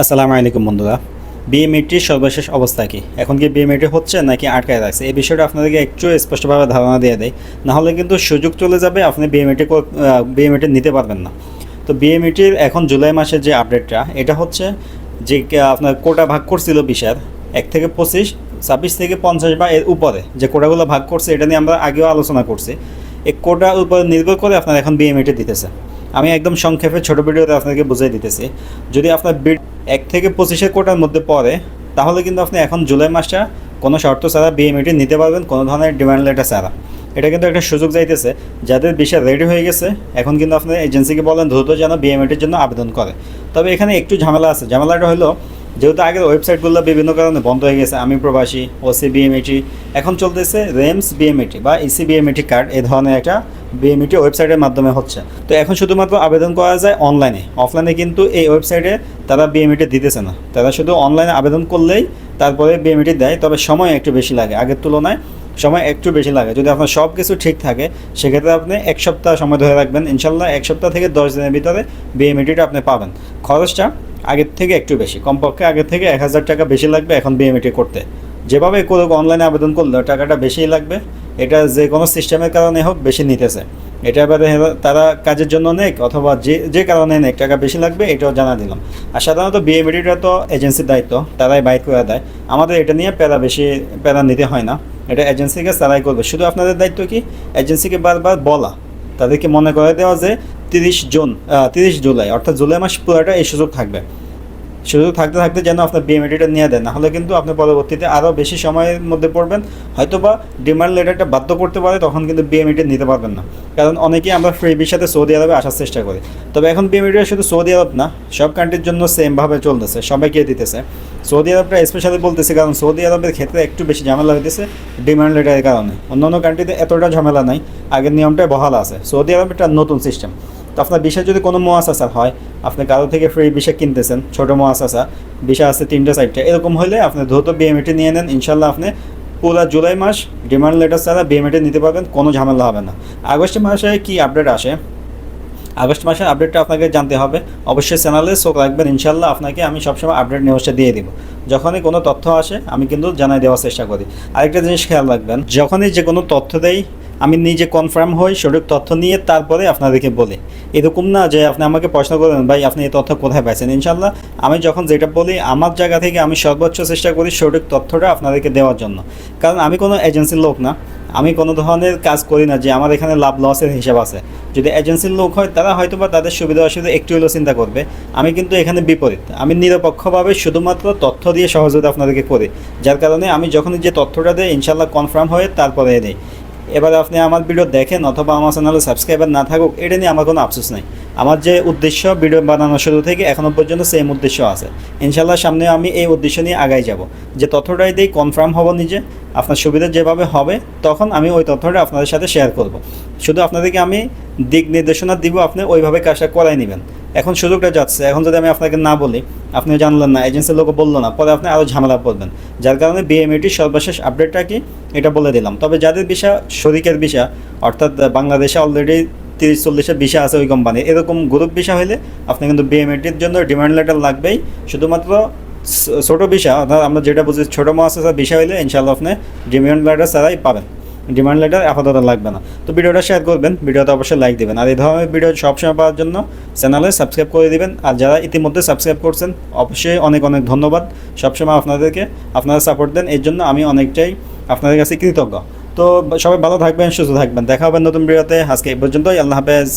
আসসালামু আলাইকুম বন্ধুরা। বিএমএটির সর্বশেষ অবস্থা কি? এখন কি বিএমএটি হচ্ছে নাকি আটকায় রাখছে? এই বিষয়টা আপনাদেরকে একটু স্পষ্টভাবে ধারণা দিয়ে দেয় নাহলে কিন্তু সুযোগ চলে যাবে আপনি বিএমএটি বিএমএটি নিতে পারবেন না। তো বিএমএটির এখন জুলাই মাসের যে আপডেটটা, এটা হচ্ছে যে আপনার কোটা ভাগ করছিল বিশার, এক থেকে পঁচিশ, ছাব্বিশ থেকে পঞ্চাশ বা এর উপরে যে কোটাগুলো ভাগ করছে, এটা নিয়ে আমরা আগেও আলোচনা করছি। এই কোটার উপরে নির্ভর করে আপনার এখন বিএমএটি দিতেছে। আমি একদম সংক্ষেপে ছোট ভিডিওতে আপনাকে বুঝিয়ে দিতেছি। যদি আপনার এক থেকে পঁচিশের কোটার মধ্যে পড়ে, তাহলে কিন্তু আপনি এখন জুলাই মাসটা কোনো শর্ত ছাড়া বিএমএটি নিতে পারবেন, কোনো ধরনের ডিমান্ড লেটার ছাড়া। এটা কিন্তু একটা সুযোগ যাইতেছে, যাদের বিষয় রেডি হয়ে গেছে, এখন কিন্তু আপনার এজেন্সিকে বলেন, দ্রুত যেন বিএমএটির জন্য আবেদন করে। তবে এখানে একটু ঝামেলা আছে। ঝামেলাটা হলো যেহেতু আগের ওয়েবসাইটগুলো বিভিন্ন কারণে বন্ধ হয়ে গেছে, আমি প্রবাসী ও ওসি বিএমএটি এখন চলতেছে রেমস বিএমএটি বা ইসি বিএমএটি কার্ড এ ধরনের একটা বিএমএটি ওয়েবসাইটের মাধ্যমে হচ্ছে। তো এখন শুধুমাত্র আবেদন করা যায় অনলাইনে, অফলাইনে কিন্তু এই ওয়েবসাইটে তারা বিএমএটি দিতেছে না। তারা শুধু অনলাইনে আবেদন করলেই তারপরে বিএমএটি দেয়, তবে সময় একটু বেশি লাগে। আগের তুলনায় সময় একটু বেশি লাগে। যদি আপনার সব কিছু ঠিক থাকে, সেক্ষেত্রে আপনি এক সপ্তাহ সময় ধরে রাখবেন। ইনশাল্লাহ এক সপ্তাহ থেকে দশ দিনের ভিতরে বিএমএটিটা আপনি পাবেন। খরচটা আগের থেকে একটু বেশি। কমপক্ষে আগের থেকে এক হাজার টাকা বেশি লাগবে এখন বিএমএটি করতে। যেভাবে করুক অনলাইনে আবেদন করলে, টাকাটা বেশিই লাগবে। এটা যে কোনো সিস্টেমের কারণে হোক বেশি নিতেছে। এটা এবারে তারা কাজের জন্য নেক অথবা যে যে কারণে নেক, টাকা বেশি লাগবে এটাও জানা দিলাম। আর সাধারণত বিএমএডিটা তো এজেন্সির দায়িত্ব, তারাই বাইক করে দেয়। আমাদের এটা নিয়ে প্যারা বেশি, প্যারা নিতে হয় না। এটা এজেন্সিকে তারাই করবে। শুধু আপনাদের দায়িত্ব কি? এজেন্সিকে বারবার বলা। তাদেরকে মনে করে দেওয়া যে তিরিশ জুন তিরিশ জুলাই, অর্থাৎ জুলাই মাস পুরোটা এই সুযোগ থাকবে। সুযোগ থাকতে থাকতে যেন আপনার বিএমএটিটা নিয়ে দেন, নাহলে কিন্তু আপনি পরবর্তীতে আরও বেশি সময়ের মধ্যে পড়বেন। হয়তো বা ডিমান্ড লেটারটা বাধ্য করতে পারে, তখন কিন্তু বিএমএটি নিতে পারবেন না। কারণ অনেকেই আমরা ফ্রি ভিসাতে সৌদি আরবে আসার চেষ্টা করি। তবে এখন বিএমএটিটা শুধু সৌদি আরব না, সব কান্ট্রির জন্য সেমভাবে চলতেছে সবাইকে দিতেছে। সৌদি আরবটা স্পেশালি বলতেছে, কারণ সৌদি আরবের ক্ষেত্রে একটু বেশি ঝামেলা হইতেছে ডিমান্ড লেটারের কারণে। অন্যান্য কান্ট্রিতে এতটা ঝামেলা নাই, আগের নিয়মটাই বহাল আছে। সৌদি আরব একটা নতুন সিস্টেম তো আপনার বিষয় যদি কোনো মোয়াসাসা হয়, আপনি কারও থেকে ফ্রি বিষয় কিনতেছেন, ছোটো মোয়াসাসা বিষয় আছে তিনটে, চারটে, এরকম হলে আপনি দ্রুত বিএমএটি নিয়ে নেন। ইনশাল্লাহ আপনি পুরো জুলাই মাস ডিমান্ড লেটার ছাড়া বিএমএটি নিতে পারবেন, কোনো ঝামেলা হবে না। আগস্ট মাসে কি আপডেট আসে? আগস্ট মাসের আপডেটটা আপনাকে জানতে হবে। অবশ্যই চ্যানেলে চোখ রাখবেন ইনশাল্লাহ আপনাকে আমি সবসময় আপডেট নিউজটা দিয়ে দিব। যখনই কোনো তথ্য আসে, আমি কিন্তু জানাই দেওয়ার চেষ্টা করি। আরেকটা জিনিস খেয়াল রাখবেন, যখনই যে কোনো তথ্য দেই আমি নিজে কনফার্ম হই, সঠিক তথ্য নিয়ে তারপরে আপনাদেরকে বলি। এরকম না যে আপনি আমাকে প্রশ্ন করেন, ভাই, আপনি এই তথ্য কোথায় পাইছেন? ইনশাল্লাহ আমি যখন যেটা বলি, আমার জায়গা থেকে আমি সর্বোচ্চ চেষ্টা করি সঠিক তথ্যটা আপনাদেরকে দেওয়ার জন্য। কারণ আমি কোনো এজেন্সির লোক না। আমি কোনো ধরনের কাজ করি না যে আমার এখানে লাভ লসের হিসাব আছে। যদি এজেন্সির লোক হয়, তারা হয়তো বা তাদের সুবিধা অসুবিধা একটু হলেও চিন্তা করবে। আমি কিন্তু এখানে বিপরীত। আমি নিরপেক্ষভাবে শুধুমাত্র তথ্য দিয়ে সহযোগিতা আপনাদেরকে করি। যার কারণে আমি যখনই যে তথ্যটা দেয় ইনশাল্লাহ কনফার্ম হয়ে তারপরে দিই। এবার আপনি আমার ভিডিও দেখেন অথবা আমার চ্যানেলে সাবস্ক্রাইবার না থাকুক, এটা নিয়ে আমার কোনো আফসোস নেই। আমার যে উদ্দেশ্য ভিডিও বানানো শুরু থেকে এখনও পর্যন্ত সেম উদ্দেশ্য আছে। ইনশাল্লাহ সামনে আমি এই উদ্দেশ্য নিয়ে আগাই যাব। যে তথ্যটাই দিই কনফার্ম হব নিজে, আপনার সুবিধা যেভাবে হবে, তখন আমি ওই তথ্যটা আপনাদের সাথে শেয়ার করব। শুধু আপনাদেরকে আমি দিক নির্দেশনা দিব, আপনি ওইভাবে কাজটা করাই নেবেন। এখন সুযোগটা যাচ্ছে, এখন যদি আমি আপনাকে না বলি আপনি জানলেন না, এজেন্সির লোক বলল না। পরে আপনি আরও ঝামেলা পড়বেন যার কারণে বিএমএটির সর্বশেষ আপডেটটা কি? এটা বলে দিলাম। তবে যাদের বিষয় শরিকের বিষয় অর্থাৎ বাংলাদেশে অলরেডি তিরিশ চল্লিশের বিষয় আছে ওই কোম্পানি এরকম গ্রুপ বিষয় হলে আপনি কিন্তু বিএমএটির জন্য ডিমান্ড লেটার লাগবেই। শুধুমাত্র ছোটো বিষয় অর্থাৎ আমরা যেটা বুঝি ছোটো মাছ বিষয় হলে ইনশাল্লাহ আপনি ডিমান্ড লেটার ছাড়াই পাবেন। ডিমান্ড লেটার আপাতত লাগবে না। তো ভিডিওটা শেয়ার করবেন, ভিডিওতে অবশ্যই লাইক দেবেন। আর এই ধরনের ভিডিও সবসময় পাওয়ার জন্য চ্যানেলে সাবস্ক্রাইব করে দিবেন। আর যারা ইতিমধ্যে সাবস্ক্রাইব করছেন, অবশ্যই অনেক অনেক ধন্যবাদ। সবসময় আপনাদেরকে, আপনারা সাপোর্ট দেন। এর জন্য আমি অনেকটাই আপনাদের কাছে কৃতজ্ঞ। তো সবাই ভালো থাকবেন, সুস্থ থাকবেন। দেখা হবে নতুন ভিডিওতে। আজকে এই পর্যন্তই। আল্লাহ হাফেজ।